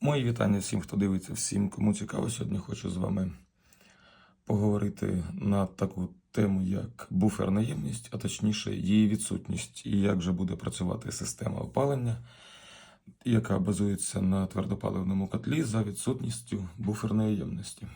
Мої вітання всім, хто дивиться, всім, кому цікаво. Сьогодні хочу з вами поговорити на таку тему, як буферна ємність, а точніше її відсутність, і як же буде працювати система опалення, яка базується на твердопаливному котлі за відсутністю буферної ємності.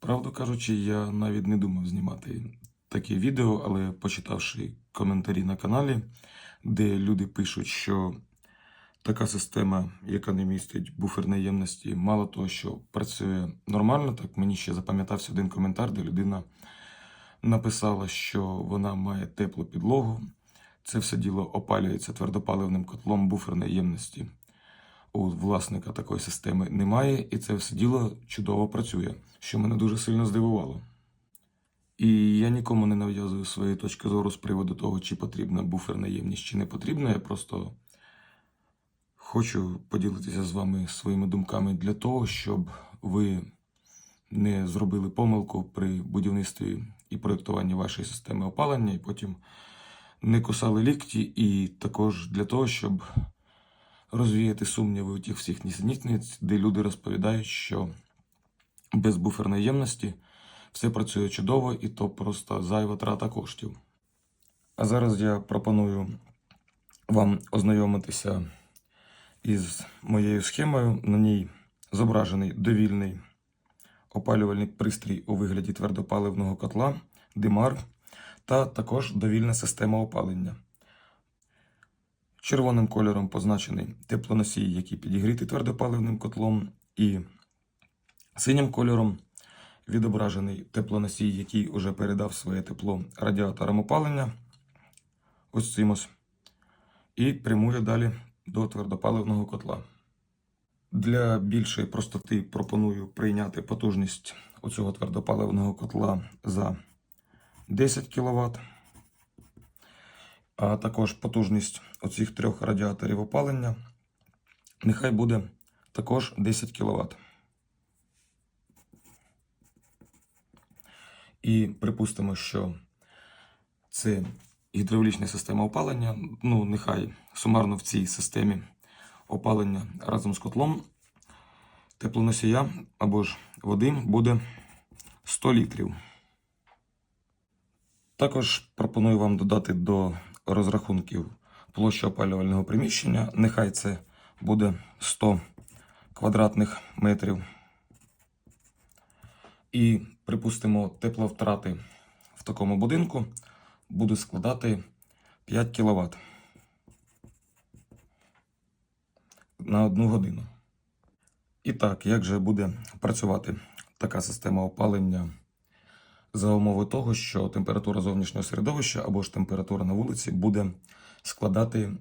Правду кажучи, я навіть не думав знімати таке відео, але почитавши коментарі на каналі, де люди пишуть, що така система, яка не містить буферної ємності, мало того, що працює нормально, так мені ще запам'ятався один коментар, де людина написала, що вона має теплу підлогу. Це все діло опалюється твердопаливним котлом буферної ємності. У власника такої системи немає, і це все діло чудово працює, що мене дуже сильно здивувало. І я нікому не нав'язую своєї точки зору з приводу того, чи потрібна буферна ємність, чи не потрібна. Я просто хочу поділитися з вами своїми думками для того, щоб ви не зробили помилку при будівництві і проєктуванні вашої системи опалення, і потім не кусали лікті, і також для того, щоб розвіяти сумніви у тих всіх нісенітниць, де люди розповідають, що без буферної ємності все працює чудово і то просто зайва трата коштів. А зараз я пропоную вам ознайомитися із моєю схемою. На ній зображений довільний опалювальний пристрій у вигляді твердопаливного котла, димар та також довільна система опалення. Червоним кольором позначений теплоносій, який підігрітий твердопаливним котлом, і синім кольором відображений теплоносій, який уже передав своє тепло радіаторам опалення. Ось цим ось. І прямує далі до твердопаливного котла. Для більшої простоти пропоную прийняти потужність оцього твердопаливного котла за 10 кВт, а також потужність оцих трьох радіаторів опалення нехай буде також 10 кВт. І припустимо, що це гідравлічна система опалення. Ну, нехай сумарно в цій системі опалення разом з котлом теплоносія або ж води буде 100 літрів. Також пропоную вам додати до розрахунків площу опалювального приміщення. Нехай це буде 100 квадратних метрів. І, припустимо, тепловтрати в такому будинку будуть складати 5 кВт на одну годину. І так, як же буде працювати така система опалення за умови того, що температура зовнішнього середовища або ж температура на вулиці буде складати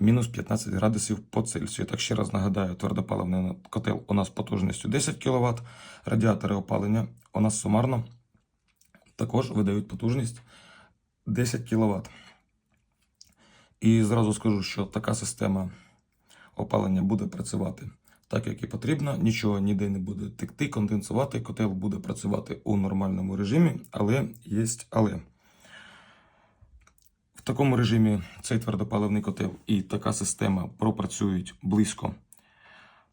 мінус 15 градусів по Цельсію. Так ще раз нагадаю, твердопаливний котел у нас потужністю 10 кВт, радіатори опалення у нас сумарно також видають потужність 10 кВт. І зразу скажу, що така система опалення буде працювати так, як і потрібно. Нічого ніде не буде текти, конденсувати. Котел буде працювати у нормальному режимі, але є але. В такому режимі цей твердопаливний котел і така система пропрацюють близько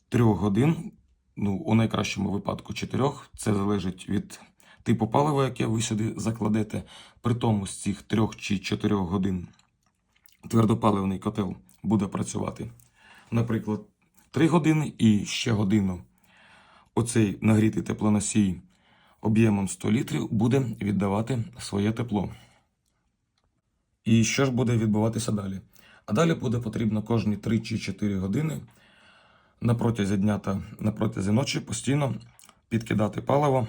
3 годин. Ну, у найкращому випадку 4. Це залежить від типу палива, яке ви сюди закладете. При тому з цих 3 чи 4 годин твердопаливний котел буде працювати, наприклад, 3 години і ще годину. Оцей нагрітий теплоносій об'ємом 100 літрів буде віддавати своє тепло. І що ж буде відбуватися далі? А далі буде потрібно кожні 3 чи 4 години на протязі дня та на протязі ночі постійно підкидати паливо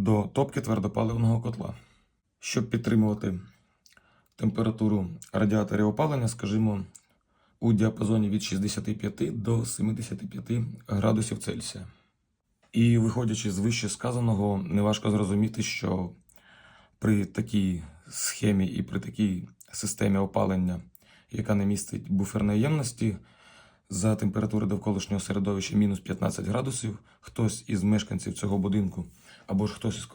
до топки твердопаливного котла. Щоб підтримувати температуру радіаторів опалення, скажімо, у діапазоні від 65 до 75 градусів Цельсія. І виходячи з вище сказаного, неважко зрозуміти, що при такій схемі і при такій системі опалення, яка не містить буферної ємності, за температури довколишнього середовища мінус 15 градусів, хтось із мешканців цього будинку або ж хтось із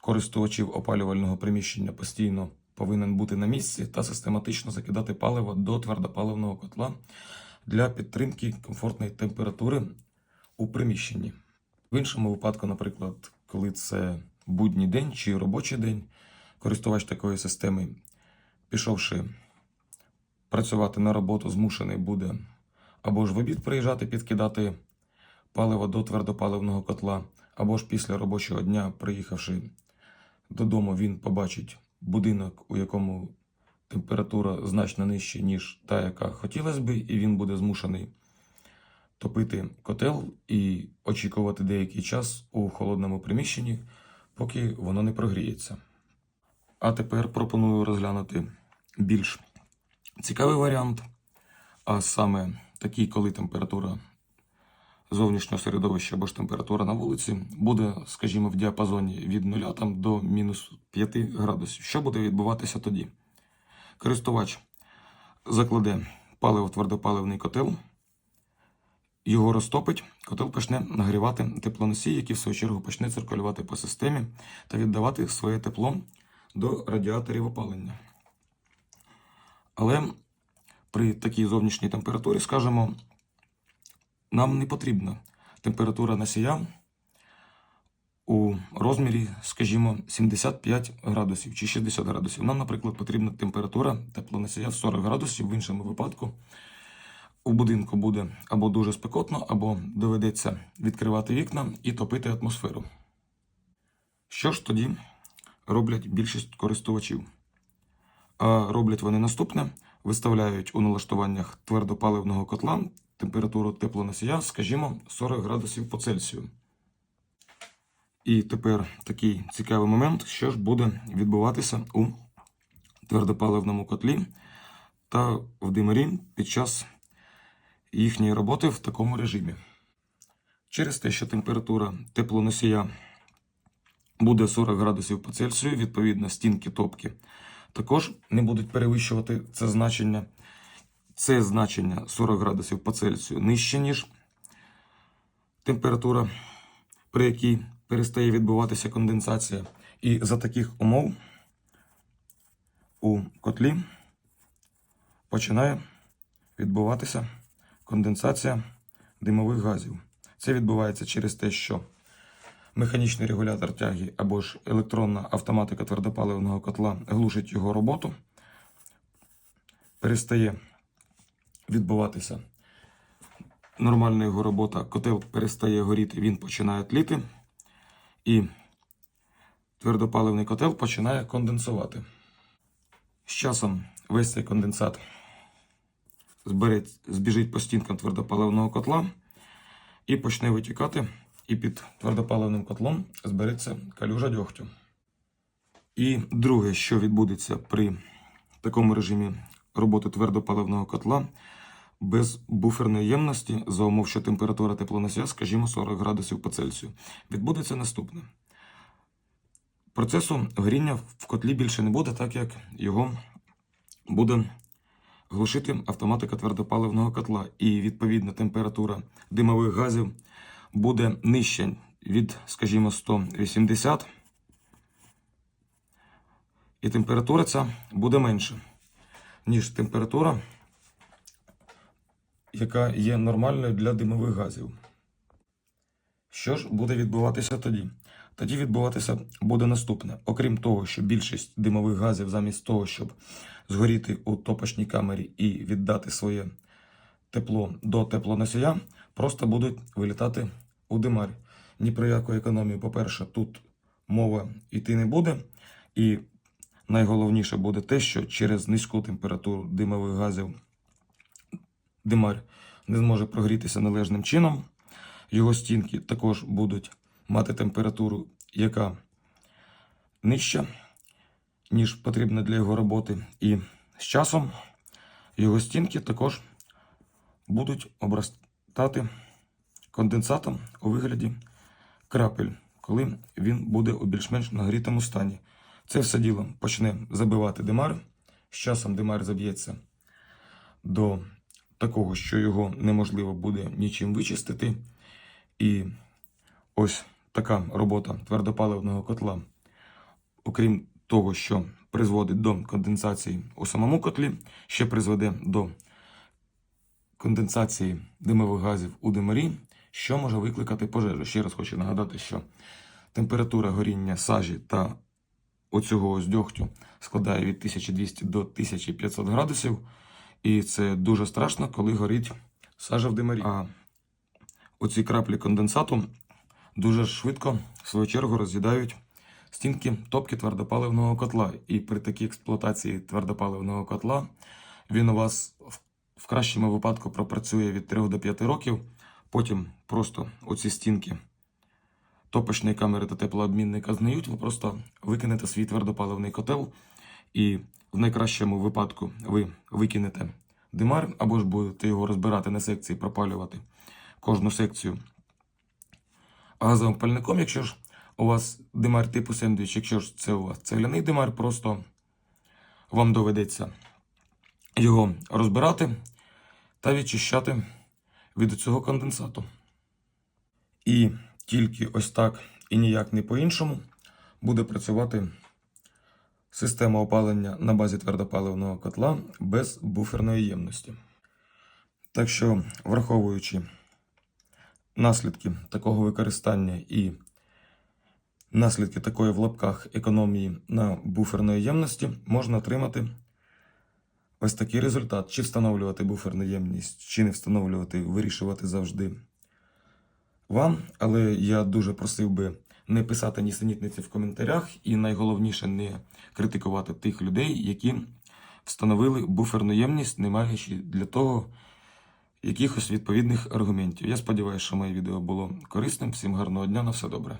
користувачів опалювального приміщення постійно повинен бути на місці та систематично закидати паливо до твердопаливного котла для підтримки комфортної температури у приміщенні. В іншому випадку, наприклад, коли це будній день чи робочий день, користувач такої системи, пішовши працювати на роботу, змушений буде або ж в обід приїжджати підкидати паливо до твердопаливного котла, або ж після робочого дня, приїхавши додому, він побачить будинок, у якому температура значно нижча, ніж та, яка хотілося би, і він буде змушений топити котел і очікувати деякий час у холодному приміщенні, поки воно не прогріється. А тепер пропоную розглянути більш цікавий варіант, а саме такий, коли температура зовнішнього середовища або ж температура на вулиці буде, скажімо, в діапазоні від 0 там, до мінус 5 градусів. Що буде відбуватися тоді? Користувач закладе паливо твердопаливний котел, його розтопить, котел почне нагрівати теплоносій, який в свою чергу почне циркулювати по системі та віддавати своє тепло до радіаторів опалення. Але при такій зовнішній температурі, скажімо, нам не потрібна температура носія у розмірі, скажімо, 75 градусів чи 60 градусів. Нам, наприклад, потрібна температура теплоносія в 40 градусів. В іншому випадку у будинку буде або дуже спекотно, або доведеться відкривати вікна і топити атмосферу. Що ж тоді роблять більшість користувачів? Роблять вони наступне: виставляють у налаштуваннях твердопаливного котла температуру теплоносія, скажімо, 40 градусів по Цельсію. І тепер такий цікавий момент, що ж буде відбуватися у твердопаливному котлі та в димарі під час їхньої роботи в такому режимі. Через те, що температура теплоносія буде 40 градусів по Цельсію, відповідно, стінки топки також не будуть перевищувати це значення. Це значення 40 градусів по Цельсію нижче, ніж температура, при якій перестає відбуватися конденсація. І за таких умов у котлі починає відбуватися конденсація димових газів. Це відбувається через те, що механічний регулятор тяги або ж електронна автоматика твердопаливного котла глушить його роботу, перестає відбуватися нормальна його робота, котел перестає горіти, він починає тліти, і твердопаливний котел починає конденсувати. З часом весь цей конденсат збіжить по стінкам твердопаливного котла і почне витікати, і під твердопаливним котлом збереться калюжа дьогтю. І друге, що відбудеться при такому режимі роботи твердопаливного котла без буферної ємності за умов, що температура теплоносія, скажімо, 40 градусів по Цельсію, відбудеться наступне. Процесу горіння в котлі більше не буде, так як його буде глушити автоматика твердопаливного котла. І відповідна температура димових газів буде нижча від, скажімо, 180. І температура ця буде менша, ніж температура, яка є нормальною для димових газів. Що ж буде відбуватися тоді? Тоді відбуватися буде наступне. Окрім того, що більшість димових газів, замість того, щоб згоріти у топочній камері і віддати своє тепло до теплоносія, просто будуть вилітати у димар. Ні про яку економію, по-перше, тут мова йти не буде. І найголовніше буде те, що через низьку температуру димових газів димар не зможе прогрітися належним чином. Його стінки також будуть мати температуру, яка нижча, ніж потрібна для його роботи. І з часом його стінки також будуть обростати конденсатом у вигляді крапель, коли він буде у більш-менш нагрітому стані. Це все діло почне забивати димар. З часом димар заб'ється до такого, що його неможливо буде нічим вичистити. І ось така робота твердопаливного котла, окрім того, що призводить до конденсації у самому котлі, ще призведе до конденсації димових газів у димарі, що може викликати пожежу. Ще раз хочу нагадати, що температура горіння сажі та оцього ось дьогтю складає від 1200 до 1500 градусів. І це дуже страшно, коли горить сажа в димарі. А оці краплі конденсату дуже швидко, в свою чергу, роз'їдають стінки топки твердопаливного котла. І при такій експлуатації твердопаливного котла він у вас в- кращому випадку пропрацює від 3 до 5 років. Потім просто оці стінки топочної камери та теплообмінника згниють, ви просто викинете свій твердопаливний котел, і в найкращому випадку ви викинете димар, або ж будете його розбирати на секції, пропалювати кожну секцію газовим пальником, якщо ж у вас димар типу сендвіч, якщо ж це у вас цегляний димар, просто вам доведеться його розбирати та відчищати від цього конденсату. І тільки ось так і ніяк не по-іншому буде працювати система опалення на базі твердопаливного котла без буферної ємності. Так що, враховуючи наслідки такого використання і наслідки такої в лапках економії на буферної ємності, можна отримати ось такий результат. Чи встановлювати буферну ємність, чи не встановлювати, вирішувати завжди вам. Але я дуже просив би не писати нісенітниці в коментарях, і найголовніше не критикувати тих людей, які встановили буферну ємність, не маючи для того якихось відповідних аргументів. Я сподіваюся, що моє відео було корисним. Всім гарного дня, на все добре.